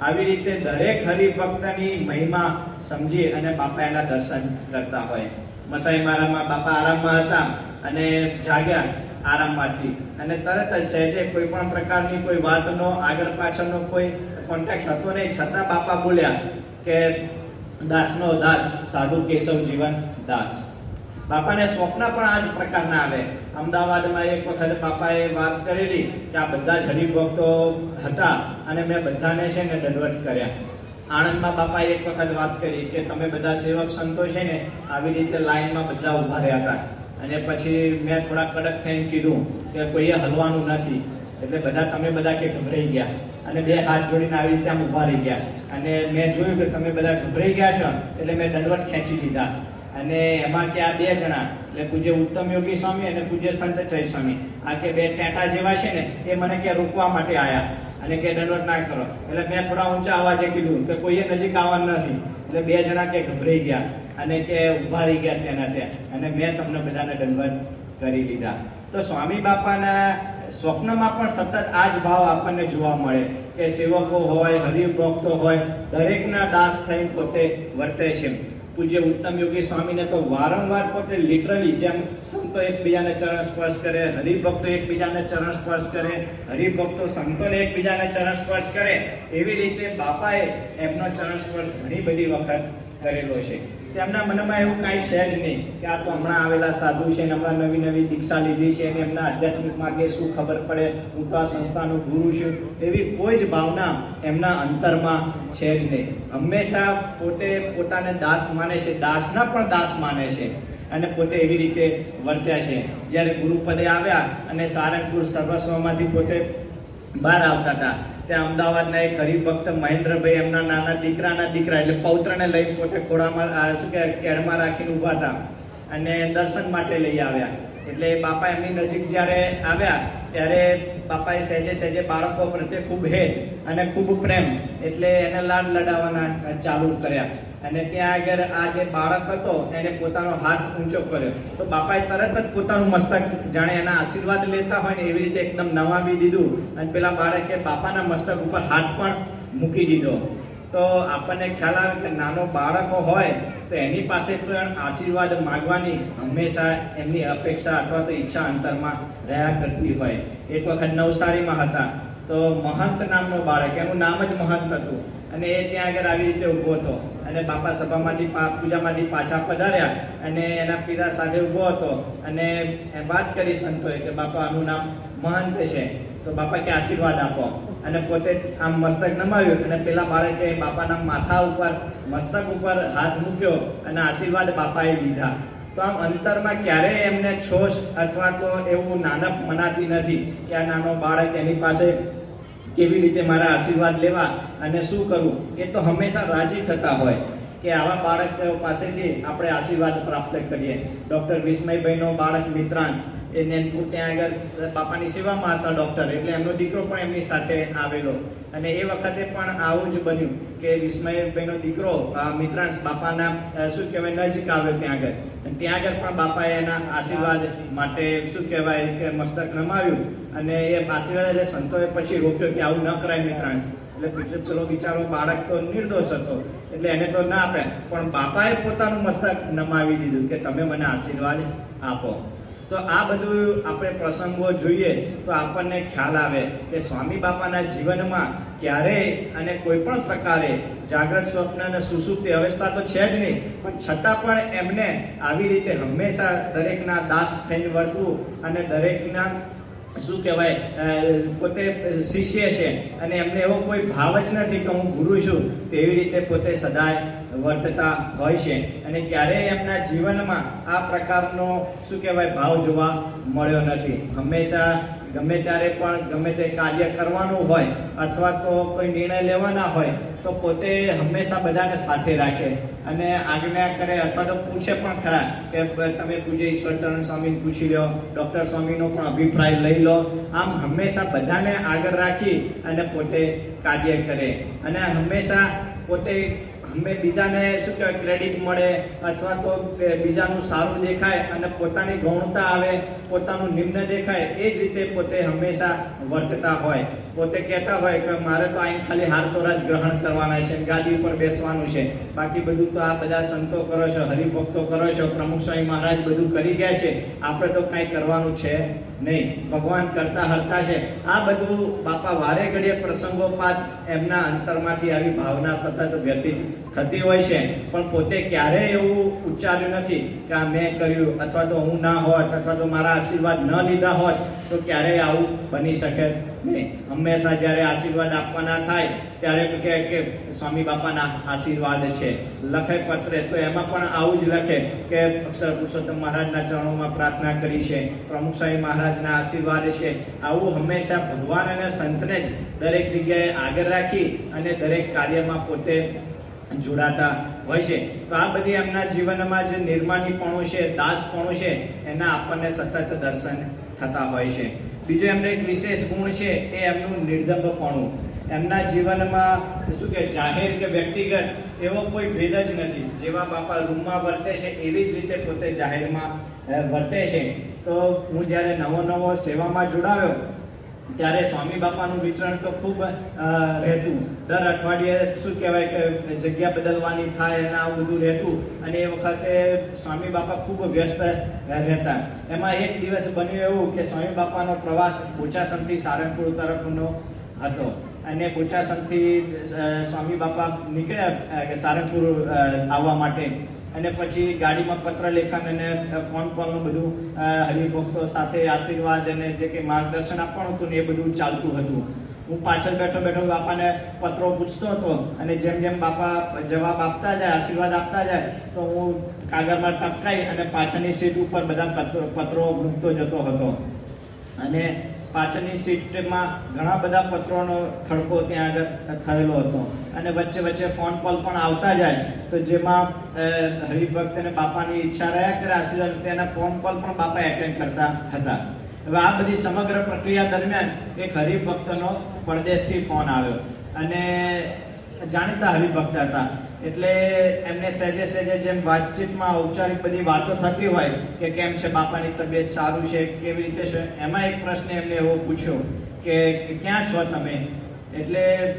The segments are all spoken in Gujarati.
આવી રીતે દરેક હરિભક્તની મહિમા સમજી અને બાપા એના દર્શન કરતા હોય. મસાઈ મારામાં બાપા આરામમાં હતા અને જાગ્યા આરામમાંથી. અને તરત જ સહેજે કોઈ પણ પ્રકારની કોઈ વાતનો, આગળ પાછળનો કોઈ કોન્ટેક્ટ હતો નહીં. છતાં બાપા બોલ્યા કે, દાસનો દાસ, સાધુ કેશવ જીવન દાસ. બાપાને સ્વપ્ન પણ આ જ પ્રકારના આવે. અમદાવાદમાં એક વખત બાપાએ વાત કરેલી કે આ બધા જ હરિભક્તો હતા અને મેં બધાને છે ને દંડવટ કર્યા. આણંદમાં બાપાએ એક વખત વાત કરી કે તમે બધા સેવક સંતો છે ને આવી રીતે લાઈનમાં બધા ઊભા રહ્યા હતા. અને પછી મેં થોડા કડક થઈને કીધું કે કોઈએ હલવાનું નથી. એટલે બધા તમે બધા કે ગભરાઈ ગયા. અને બે હાથ જોડીને આવી રીતે આમ ઊભા રહી ગયા. અને મેં જોયું કે તમે બધા ગભરાઈ ગયા છો, એટલે મેં દંડવટ ખેંચી દીધા અને એમાં કે આ બે જણા, એટલે પૂજ્ય ઉત્તમ યોગી સ્વામી અને પૂજ્ય સંત ચય સ્વામી. આ કે બે ટેટા જેવા છે ને, એ મને કે રોકવા માટે આયા. અને કે દંડવટ ના કરો. એટલે મેં થોડા ઊંચા અવાજે કીધું કે કોઈએ નજીક આવવાનું નથી. એટલે બે જણા કે ગભરાઈ ગયા અને કે ઊભા રહી ગયા તેના ત્યાં. અને મેં તમને બધાને દંડવટ કરી લીધા. તો સ્વામી બાપાના સ્વપ્નમાં પણ સતત આ જ ભાવ આપણને જોવા મળે કે સેવકો હોય, હરિભક્તો હોય, દરેકના દાસ થઈને પોતે વર્તે છે. પૂજ્ય ઉત્તમ યોગી સ્વામીને તો વારંવાર પોતે લિટરલી જેમ સંતો એકબીજાને ચરણ સ્પર્શ કરે, હરિભક્તો એકબીજાને ચરણ સ્પર્શ કરે, હરિભક્તો સંતોને એકબીજાને ચરણ સ્પર્શ કરે, એવી રીતે બાપાએ એમનો ચરણ સ્પર્શ ઘણી બધી વખત કરેલો છે. તેમના મનમાં એવું કાંઈ છે જ નહીં કે આ તો હમણાં આવેલા સાધુ છે ને હમણાં નવી નવી દીક્ષા લીધી છે અને એમના આધ્યાત્મિક માર્ગે શું ખબર પડે, હું તો આ સંસ્થાનો ગુરુ છું, એવી કોઈ જ ભાવના એમના અંતરમાં છે જ નહીં. હંમેશા પોતે પોતાને દાસ માને છે, દાસના પણ દાસ માને છે અને પોતે એવી રીતે વર્ત્યા છે. જ્યારે ગુરુપદે આવ્યા અને સારંગપુર સર્વસ્વમાંથી પોતે બહાર આવતા હતા ત્યાં અમદાવાદના એક હરિભક્ત મહેન્દ્રભાઈ એમના નાના દીકરાના દીકરા એટલે પૌત્રને લઈ પોતે ખોડામાં શું કે કેડમાં રાખીને ઊભા હતા અને દર્શન માટે લઈ આવ્યા. એટલે બાપા એમની નજીક જ્યારે આવ્યા, ત્યારે બાપાએ સહેજે સહેજે બાળકો પ્રત્યે ખૂબ હેત અને ખૂબ પ્રેમ એટલે એને લાડ લડાવવાના ચાલુ કર્યા. અને ત્યાં આગળ આ જે બાળક હતો, એને પોતાનો હાથ ઊંચો કર્યો. તો બાપાએ તરત જ પોતાનું મસ્તક જાણે એના આશીર્વાદ લેતા હોય ને એવી રીતે એકદમ નવાવી દીધું. અને પેલા બાળકે બાપાના મસ્તક ઉપર હાથ પણ મૂકી દીધો. તો આપણને ખ્યાલ આવે કે નાનો બાળકો હોય, તો એની પાસે પણ આશીર્વાદ માગવાની હંમેશા એમની અપેક્ષા અથવા તો ઈચ્છા અંતરમાં રહ્યા કરતી હોય. એક વખત નવસારીમાં હતા. તો મહંત નામનો બાળક, એનું નામ જ મહંત હતું. અને એ ત્યાં આગળ આવી રીતે ઊભો હતો. અને બાપા સભામાંથી પૂજામાંથી પાછા પધાર્યા અને એના પિતા સાથે ઊભો હતો. અને વાત કરી સંતોએ કે, બાપા, આનું નામ મહંત છે. તો બાપા કે આશીર્વાદ આપો. અને પોતે આમ મસ્તક નમાવ્યું અને પેલા બાળકે બાપાના માથા ઉપર, મસ્તક ઉપર હાથ મૂક્યો અને આશીર્વાદ બાપાએ લીધા. તો આમ અંતરમાં ક્યારેય એમને છોશ અથવા તો એવું નાનક મનાતી નથી કે આ નાનો બાળક એની પાસે કેવી રીતે મારા આશીર્વાદ લેવા અને શું કરવું એ તો હંમેશા રાજી થતા હોય કે આવા બાળક પાસેથી આપણે આશીર્વાદ પ્રાપ્ત કરીએ. ડૉક્ટર વિસ્મયભાઈનો બાળક મિત્રાંશ એ નેનપુર ત્યાં આગળ બાપાની સેવામાં હતા ડૉક્ટર એટલે એમનો દીકરો પણ એમની સાથે આવેલો. અને એ વખતે પણ આવું જ બન્યું કે વિસ્મયભાઈનો દીકરો મિત્રાંશ બાપાના શું કહેવાય, નજીક આવ્યો ત્યાં આગળ. અને ત્યાં આગળ પણ બાપાએ એના આશીર્વાદ માટે શું કહેવાય કે મસ્તક નમાવ્યું. અને એ આશીર્વાદ એટલે સંતોએ પછી રોક્યો કે આવું ન કરાય મિત્રાંશ. એટલે ચલો બિચારો બાળક તો નિર્દોષ હતો. એટલે એને તો ના આપે પણ બાપાએ પોતાનું મસ્તક નમાવી દીધું કે તમે મને આશીર્વાદ આપો. તો આ બધું આપણે પ્રસંગો જોઈએ તો આપણને ખ્યાલ આવે કે સ્વામી બાપાના જીવનમાં ક્યારેય અને કોઈ પણ પ્રકારે જાગ્રત સ્વપ્ન અને સુસુપ્તિ અવસ્થા તો છે જ નહીં, પણ છતાં પણ એમને આવી રીતે હંમેશા દરેકના દાસ થઈને વર્તવું અને દરેકના શું કહેવાય? પોતે શિષ્ય છે અને એમને એવો કોઈ ભાવ જ નથી કે હું ગુરુ છું, તેવી રીતે પોતે સદાય વર્તતા હોય છે. અને ક્યારેય એમના જીવનમાં આ પ્રકારનો, શું કહેવાય, ભાવ જોવા મળ્યો નથી. હંમેશા ગમે ત્યારે પણ ગમે તે કાર્ય કરવાનું હોય અથવા તો કોઈ નિર્ણય લેવાના હોય તો પોતે હંમેશા બધાને સાથે રાખે અને આજ્ઞા કરે અથવા તો પૂછે પણ ખરા કે તમે પૂછે ઈશ્વરચરણ સ્વામીને પૂછી લો, ડૉક્ટર સ્વામીનો પણ અભિપ્રાય લઈ લો. આમ હંમેશા બધાને આગળ રાખી અને પોતે કાર્ય કરે અને હંમેશા પોતે અમે બીજાને શું કહેવાય ક્રેડિટ મળે અથવા તો બીજાનું સારું દેખાય અને પોતાની ગૌણતા આવે, પોતાનું નિમ્ન દેખાય, એ જ રીતે પોતે હંમેશા વર્તતા હોય. પોતે કહેતા હોય કે મારે તો અહીં ખાલી હારતોરા જ ગ્રહણ કરવાના છે, ગાદી ઉપર બેસવાનું છે. બાકી બધું તો આ બધા સંતો કરો છો, હરિભક્તો કરો છો, પ્રમુખ સ્વામી મહારાજ બધું કરી ગયા છે. આપણે તો કાંઈ કરવાનું છે નહીં. ભગવાન કરતા હરતા છે. આ બધું બાપા વારે ઘડીએ પ્રસંગોપાત એમના અંતરમાંથી આવી ભાવના સતત વ્યતીત થતી હોય છે. પણ પોતે ક્યારેય એવું ઉચ્ચાર્યું નથી કે આ મેં કર્યું અથવા તો હું ના હોત અથવા તો મારા આશીર્વાદ ન લીધા હોત તો ક્યારેય આવું બની શકે હંમેશા જ્યારે આશીર્વાદ આપવાના થાય, ત્યારે કે, સ્વામી બાપાના આશીર્વાદ છે. લખે પત્રે, તો એમાં પણ આવું જ લખે કે, અક્ષર પુરુષોત્તમ મહારાજના ચરણોમાં પ્રાર્થના કરી છે, પ્રમુખ સ્વામી મહારાજના આશીર્વાદ છે. આવું હંમેશા ભગવાન અને સંતને જ દરેક જગ્યાએ આગળ રાખી અને દરેક કાર્યમાં પોતે જોડાતા હોય છે. તો આ બધી એમના જીવનમાં જે નિર્માણીપણું છે, દાસપણું છે, એના આપણને સતત દર્શન થતા હોય છે. બીજો એમનો એક વિશેષ ગુણ છે એ એમનું નિર્દંભપણું એમના જીવનમાં શું કે જાહેર કે વ્યક્તિગત એવો કોઈ ભેદ જ નથી. જેવા બાપા રૂમમાં વર્તે છે એવી જ રીતે પોતે જાહેરમાં વર્તે છે. તો હું જ્યારે નવો નવો સેવામાં જોડાયો ત્યારે સ્વામી બાપાનું વિચરણ તો ખૂબ રહેતું. દર અઠવાડિયે શું કહેવાય કે જગ્યા બદલવાની થાય અને આવું બધું રહેતું અને એ વખતે સ્વામી બાપા ખૂબ વ્યસ્ત રહેતા. એમાં એક દિવસ બન્યું એવું કે સ્વામી બાપાનો પ્રવાસ બોચાસણથી સારંગપુર તરફનો હતો. અને બોચાસણથી સ્વામી બાપા નીકળ્યા કે સારંગપુર આવવા માટે. અને પછી ગાડીમાં પત્ર લેખન અને ફોન કોલનું બધું હરિભક્તો સાથે આશીર્વાદ અને જે કે માર્ગદર્શન આપવાનું હતું ને એ બધું ચાલતું હતું. હું પાછળ બેઠો બેઠો બાપાને પત્રો પૂછતો હતો અને જેમ જેમ બાપા જવાબ આપતા જાય, આશીર્વાદ આપતા જાય, તો હું કાગળમાં ટપકાઈ અને પાછળની સીટ ઉપર બધા પત્રો મૂકતો જતો હતો. અને પાછળની સીટમાં ઘણા બધા પત્રોનો થડકો ત્યાં આગળ થયેલો હતો. અને વચ્ચે વચ્ચે ફોન કોલ પણ આવતા જાય તો જેમાં હરિભક્ત અને બાપાની ઈચ્છા રહ્યા કરે આશીર્વાદ, તેના ફોન કોલ પણ બાપા એટેન્ડ કરતા હતા. હવે આ બધી સમગ્ર પ્રક્રિયા દરમિયાન એક હરિભક્તનો પરદેશથી ફોન આવ્યો. અને જાણીતા હરિભક્ત હતા. એટલે એમને સહેજે સહેજે જેમ વાતચીતમાં ઔપચારિક બધી વાતો થતી હોય કે કેમ છે બાપાની તબિયત સારું છે, કેવી રીતે છે, એમાં એક પ્રશ્ન એમને એવો પૂછ્યો કે ક્યાં છો તમે? એટલે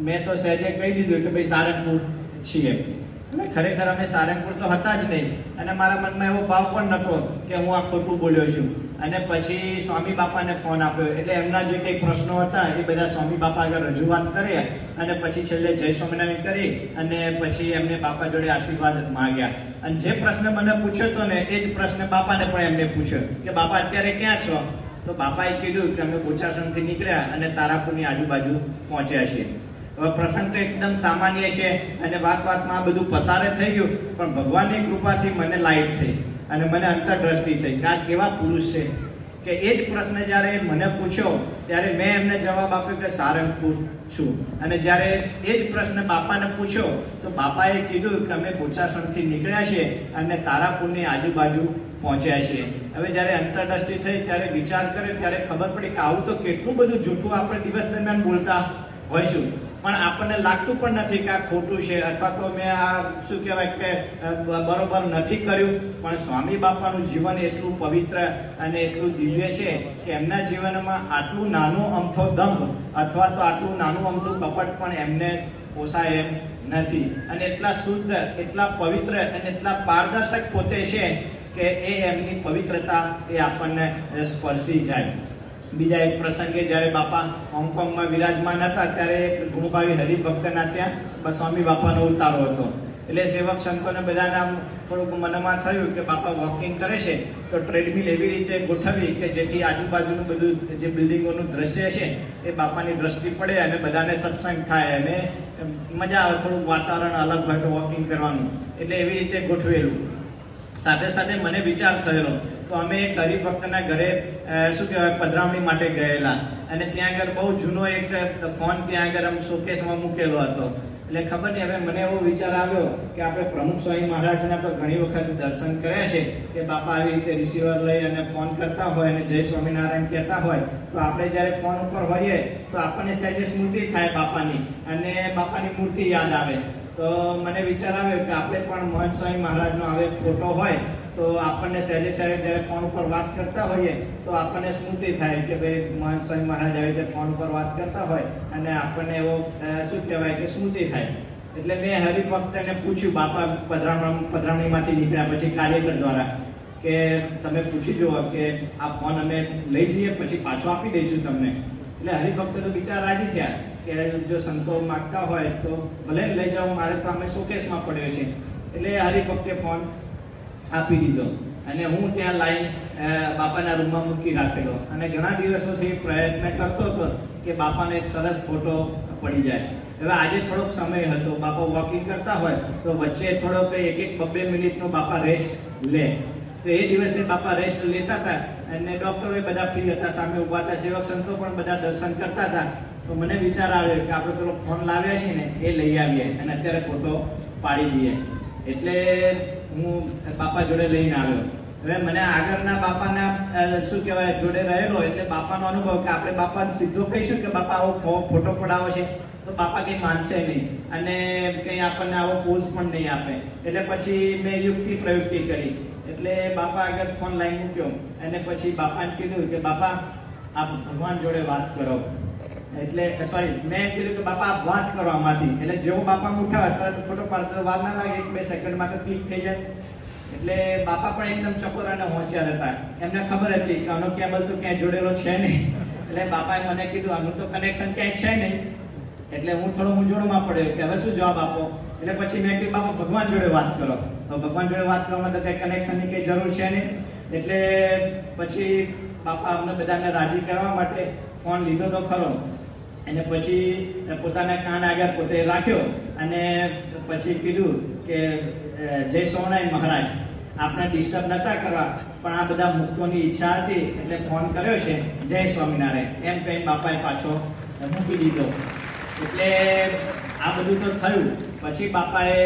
મેં તો સહેજે કહી દીધું કે ભાઈ સારંગપુર છીએ. એટલે ખરેખર અમે સારંગપુર તો હતા જ નહીં. અને મારા મનમાં એવો ભાવ પણ નહોતો કે હું આ ખોટું બોલ્યો છું. અને પછી સ્વામી બાપાને ફોન આપ્યો. એટલે એમના જે કંઈ પ્રશ્નો હતા, એ બધા સ્વામી બાપા આગળ રજૂઆત કરી અને પછી છેલ્લે જય સ્વામિનારાયણ કરી અને પછી એમને બાપા જોડે આશીર્વાદ માંગ્યા. અને જે પ્રશ્ન મને પૂછ્યો હતો ને, એ જ પ્રશ્ન બાપાને પણ એમને પૂછ્યો કે, બાપા, અત્યારે ક્યાં છો? તો બાપાએ કીધું કે, અમે ગોચાસનથી નીકળ્યા અને તારાપુરની આજુબાજુ પહોંચ્યા છીએ. હવે પ્રસંગ તો એકદમ સામાન્ય છે અને વાત વાતમાં બધું પસારે થઈ ગયું, પણ ભગવાનની કૃપાથી મને લાઈટ થઈ. અને મને અંતરદ્રષ્ટિ થઈ કે આ કેવા પુરુષ છે? કે એ જ પ્રશ્ન જ્યારે મને પૂછ્યો, ત્યારે મેં એમને જવાબ આપ્યો કે સારંગપુર છું. અને જ્યારે એ જ પ્રશ્ન બાપાને પૂછ્યો, તો બાપાએ કીધું કે અમે બોચાસણથી નીકળ્યા છીએ અને તારાપુરની આજુબાજુ પહોંચ્યા છીએ. હવે જ્યારે અંતરદ્રષ્ટિ થઈ, ત્યારે વિચાર કર્યો, ત્યારે ખબર પડી કે આવું તો કેટલું બધું જૂઠું આપણે દિવસ દરમિયાન બોલતા હોઈશું. પણ આપણને લાગતું પણ નથી કે આ ખોટું છે અથવા તો મેં આ શું કહેવાય કે બરોબર નથી કર્યું. પણ સ્વામી બાપાનું જીવન એટલું પવિત્ર અને એટલું દિવ્ય છે કે એમના જીવનમાં આટલું નાનું અમથો દંભ અથવા તો આટલું નાનું અમથું કપટ પણ એમને પોસાય એમ નથી. અને એટલા શુદ્ધ, એટલા પવિત્ર અને એટલા પારદર્શક પોતે છે કે એ એમની પવિત્રતા એ આપણને સ્પર્શી જાય. બીજા એક પ્રસંગે જ્યારે બાપા હોંગકોંગમાં વિરાજમાન હતા, ત્યારે એક ગુણભાવી હરિભક્તના ત્યાં સ્વામી બાપાનો ઉતારો હતો. એટલે સેવક સંતોને બધાને થોડુંક મનમાં થયું કે બાપા વોકિંગ કરે છે, તો ટ્રેડમિલ એવી રીતે ગોઠવી કે જેથી આજુબાજુનું બધું જે બિલ્ડિંગોનું દ્રશ્ય છે, એ બાપાની દ્રષ્ટિ પડે અને બધાને સત્સંગ થાય અને મજા આવે, થોડુંક વાતાવરણ અલગ હોય તો વોકિંગ કરવાનું. એટલે એવી રીતે ગોઠવેલું. સાથે સાથે મને વિચાર થયેલો તો અમે ગરીબ વખતના ઘરે શું કહેવાય, પધરામણી માટે ગયેલા. અને ત્યાં આગળ બહુ જૂનો એક ફોન ત્યાં આગળ આમ શોકેસમાં મૂકેલો હતો. એટલે ખબર નહીં, હવે મને એવો વિચાર આવ્યો કે આપણે પ્રમુખ સ્વામી મહારાજના તો ઘણી વખત દર્શન કર્યા છે કે બાપા આવી રીતે રિસીવર લઈ અને ફોન કરતા હોય અને જય સ્વામિનારાયણ કહેતા હોય, તો આપણે જ્યારે ફોન ઉપર હોઈએ, તો આપણને સહેજે સ્મૃતિ થાય બાપાની અને બાપાની મૂર્તિ યાદ આવે. તો મને વિચાર આવ્યો કે આપણે પણ મોહન સ્વામી મહારાજનો આવે ફોટો હોય તો આપણને સહેજે સહેજે જ્યારે ફોન ઉપર વાત કરતા હોઈએ, તો આપણને સ્મૃતિ થાય કે ભાઈ મહાન સ્વામી મહારાજ આવી રીતે ફોન ઉપર વાત કરતા હોય અને આપણને એવો શું કહેવાય કે સ્મૃતિ થાય. એટલે મેં હરિભક્તને પૂછ્યું, બાપા પધરામણ, પધરામણીમાંથી નીકળ્યા પછી કાર્યકર દ્વારા, કે તમે પૂછી જુઓ કે આ ફોન અમે લઈ જઈએ, પછી પાછો આપી દઈશું તમને. એટલે હરિભક્ત તો બિચાર રાજી થયા કે જો સંતો માગતા હોય તો ભલે લઈ જાઓ, મારે તો અમે શોકેસમાં પડ્યો છે. એટલે હરિભક્તે ફોન આપી દીધો. અને હું ત્યાં લાઈન બાપાના રૂમમાં મૂકી રાખેલો. અને ઘણા દિવસોથી પ્રયત્ન કરતો હતો કે બાપાને એક સરસ ફોટો પડી જાય. હવે આજે થોડોક સમય હતો. બાપા વોકિંગ કરતા હોય તો વચ્ચે થોડોક એક એક બબ્બે મિનિટનો બાપા રેસ્ટ લે. તો એ દિવસે બાપા રેસ્ટ લેતા હતા અને ડૉક્ટરો બધા ફ્રી હતા. સામે ઊભા હતા. સેવક સંતો પણ બધા દર્શન કરતા હતા. તો મને વિચાર આવ્યો કે આપણે પેલો ફોન લાવ્યા છે ને એ લઈ આવીએ અને અત્યારે ફોટો પાડી દઈએ. એટલે હું બાપા જોડે લઈને આવ્યો. હવે મને આગળના બાપાના શું કહેવાય, જોડે રહેલો એટલે બાપાનો અનુભવ કે આપણે બાપાને સીધો કહીશું કે બાપા આવો ફોટો પડાવો છે. તો બાપા કંઈ માનશે નહીં. અને કંઈ આપણને આવો પોઝ પણ નહીં આપે. એટલે પછી મેં યુક્તિ પ્રયુક્તિ કરી. એટલે બાપા આગળ ફોન લાઈન મૂક્યો. અને પછી બાપાને કીધું કે બાપા, આપ ભગવાન જોડે વાત કરો. એટલે સોરી મેં એમ કીધું કે, બાપા વાત કરવામાંથી એટલે જેવો બાપા ઉઠાવે તરત ફોટો પાડતો, વાર ના લાગે, એક બે સેકન્ડમાં તો ક્લિક થઈ જાય. એટલે બાપા પણ એકદમ ચકોર અને હોશિયાર હતા. એમને ખબર હતી કે આનો કેબલ તો ક્યાંય જોડેલો છે નહીં. એટલે બાપાએ મને કીધું, આનું તો કનેક્શન ક્યાંય છે નહીં. એટલે હું થોડો મૂંઝવણમાં પડ્યો કે, હવે શું જવાબ આપો? એટલે પછી મેં કીધું, બાપા, ભગવાન જોડે વાત કરો. તો ભગવાન જોડે વાત કરવામાં તો કંઈ કનેક્શનની કંઈ જરૂર છે નહીં. એટલે પછી બાપા અમને બધાને રાજી કરવા માટે ફોન લીધો તો ખરો. અને પછી પોતાના કાન આગળ પોતે રાખ્યો અને પછી કીધું કે જય સોનાય મહારાજ આપણે ડિસ્ટર્બ નતા કરવા, પણ આ બધા મુક્તોની ઈચ્છા હતી એટલે ફોન કર્યો છે, જય સ્વામિનારાયણ. એમ કહી બાપાએ પાછો મૂકી દીધો. એટલે આ બધું તો થયું. પછી બાપાએ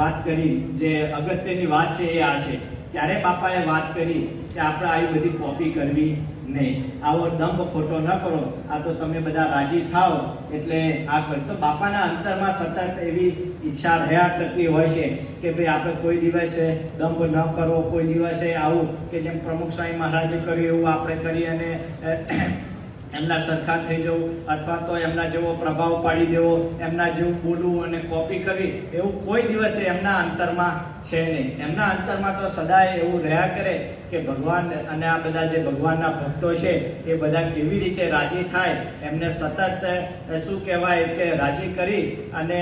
વાત કરી જે અગત્યની વાત છે એ આ છે. ત્યારે બાપાએ વાત કરી કે આપણે આવી બધી કોપી કરવી નહીં. આવો દંભ ખોટો ન કરો. આ તો તમે બધા રાજી થાઓ. એટલે આ કર તો બાપાના અંતરમાં સતત એવી ઈચ્છા રહ્યા કરતી હોય છે કે ભાઈ આપણે કોઈ દિવસે દંભ ન કરવો, કોઈ દિવસે આવું કે જેમ પ્રમુખ સ્વામી મહારાજે કર્યું એવું આપણે કરી અને એમના સરખા થઈ જવું અથવા તો એમના જેવો પ્રભાવ પાડી દેવો, એમના જેવું બોલવું અને કોપી કરવી, એવું કોઈ દિવસે એમના અંતરમાં છે નહીં. એમના અંતરમાં તો સદાય એવું રહ્યા કરે કે ભગવાન અને આ બધા જે ભગવાનના ભક્તો છે, એ બધા કેવી રીતે રાજી થાય? એમને સતત શું કહેવાય કે રાજી કરી અને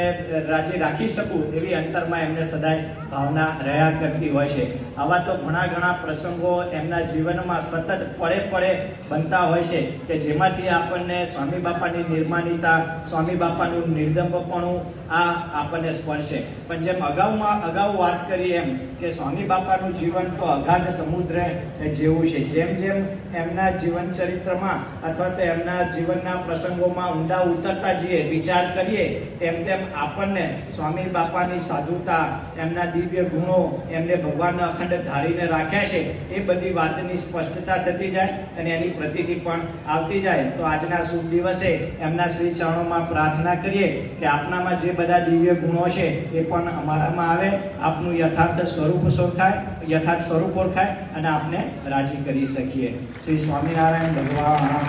રાજી રાખી શકું એવી અંતરમાં એમને સદાય ભાવના રહ્યા કરતી હોય છે. આવા તો ઘણા ઘણા પ્રસંગો એમના જીવનમાં સતત પડે પડે બનતા હોય છે કે જેમાંથી આપણને સ્વામી બાપાની નિર્માનિતા સ્વામી બાપાનું નિર્દંભપણું આ આપણને સ્પર્શે. પણ જેમ અગાઉમાં, અગાઉ વાત કરી એમ કે સ્વામી બાપાનું જીવન તો અગાધ સમુદ્ર જેવું છે. જેમ જેમ એમના જીવન ચરિત્રમાં અથવા તો એમના જીવનના પ્રસંગોમાં ઊંડા ઉતરતા જઈએ, વિચાર કરીએ તેમ તેમ આપણને સ્વામી બાપાની સાધુતા, એમના દિવ્ય ગુણો, એમને ભગવાન અખંડ ધારીને રાખ્યા છે, એ બધી વાતની સ્પષ્ટતા થતી જાય અને એની પ્રતિતિ પણ આવતી જાય. તો આજના શુભ દિવસે એમના શ્રી ચરણોમાં પ્રાર્થના કરીએ કે આપનામાં જે બધા દિવ્ય ગુણો છે એ પણ અમારામાં આવે આપનું યથાર્થ સ્વરૂપ ઓળખાય યથાર્થ સ્વરૂપ ઓળખાય અને આપને રાજી કરી શકીએ. શ્રી સ્વામિનારાયણ ભગવાન.